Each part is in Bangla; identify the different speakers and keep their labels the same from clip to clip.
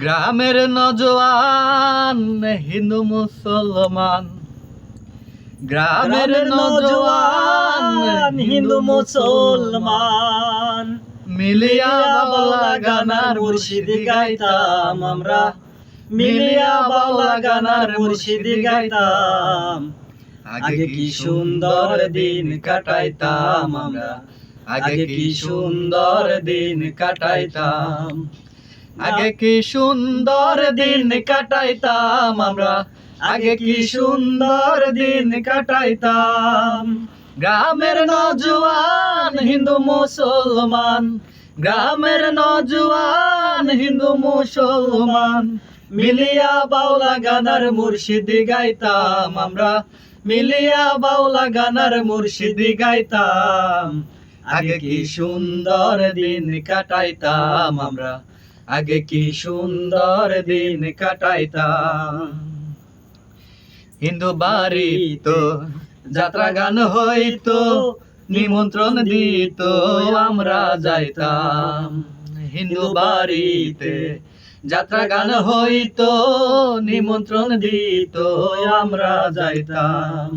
Speaker 1: গ্রামের নজওয়ান হিন্দু মুসলমান। গ্রামের নজওয়ান
Speaker 2: হিন্দু মুসলমান।
Speaker 1: মিলিয়া বাউলা গানার
Speaker 2: মুর্শিদি গাইতাম আমরা। মিলিয়া বাউলা গানার মুর্শিদি গাইতাম। আগে কি সুন্দর দিন কাটাইতাম। আমরা। আগে কি সুন্দর দিন কাটাইতাম।
Speaker 1: আগে কি সুন্দর দিন কাটাইতাম আমরা? আগে কি সুন্দর দিন কাটাইতাম? গ্রামের নজওয়ান হিন্দু মুসলমান। গ্রামের নজওয়ান হিন্দু মুসলমান। মিলিয়া বাউলা গানার মুর্শিদি গাইতাম আমরা। মিলিয়া বাউলা গানার মুর্শিদি গাইতাম। আগে কি সুন্দর দিন কাটাইতাম আমরা? আগে কি সুন্দর দিন কাটাইতাম? হিন্দু বাড়ি তো যাত্রা গান হইতো নিমন্ত্রণ দিত আমরা যাইতাম। হিন্দু বাড়িতে যাত্রা গান হইতো নিমন্ত্রণ দিত আমরা যাইতাম।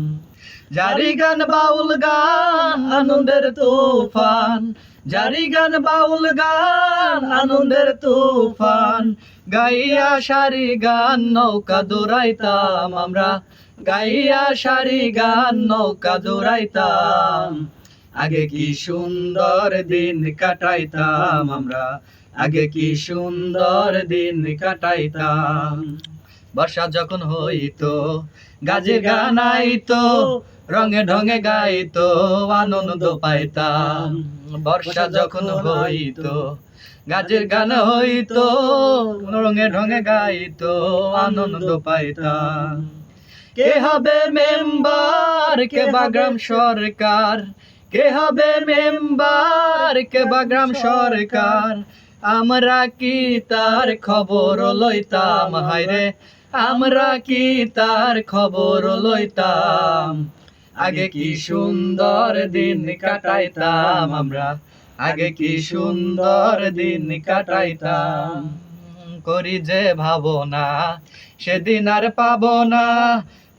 Speaker 1: জারি গান বাউল গান আনন্দের তুফান জারি গান, বাউল গান, আনন্দের তুফান। গাইয়া সারি গান, নৌকা দৌড়াইতাম আমরা। গাইয়া সারি গান, নৌকা দৌড়াইতাম। আগে কি সুন্দর দিন কাটাইতাম আমরা। আগে কি সুন্দর দিন কাটাইতাম। বর্ষা যখন হইতো, গাজে গান আইতো রঙে ঢঙে গাইতো, আনন্দ পাইতাম। বর্ষা যখন হইতো, গাজের গান হইতো, রঙে ঢঙে গাইতো, আনন্দ পাইতাম। কে হবে মেম্বার, কে বাগ্রাম সরকার? কে হবে মেম্বার, কে বাগ্রাম সরকার? আমরা কি তার খবর লইতাম? হায়রে, আমরা কি তার খবর লইতাম? আগে কি সুন্দর দিন কাটাইতাম আমরা? আগে কি সুন্দর দিন কাটাইতাম? করি যে ভাবনা, সেদিন আর পাব না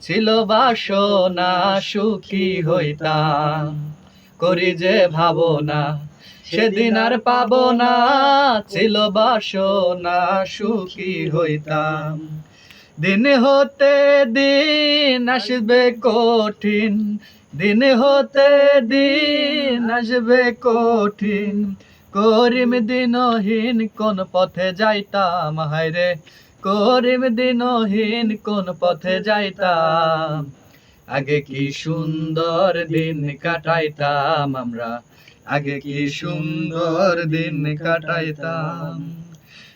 Speaker 1: ছিল বাসনা, সুখী হইতাম। করি যে ভাবনা, সেদিন আর পাব না ছিল বাসনা, সুখী হইতাম। দিন হতে দিন আসবে কঠিন। দিন হতে দিন আসবে কঠিন। করিম দিনহীন কোন পথে যাইতাম? হায়রে, করিম দিনহীন কোন পথে যাইতাম? আগে কি সুন্দর দিন কাটাইতাম আমরা? আগে কি সুন্দর দিন কাটাইতাম?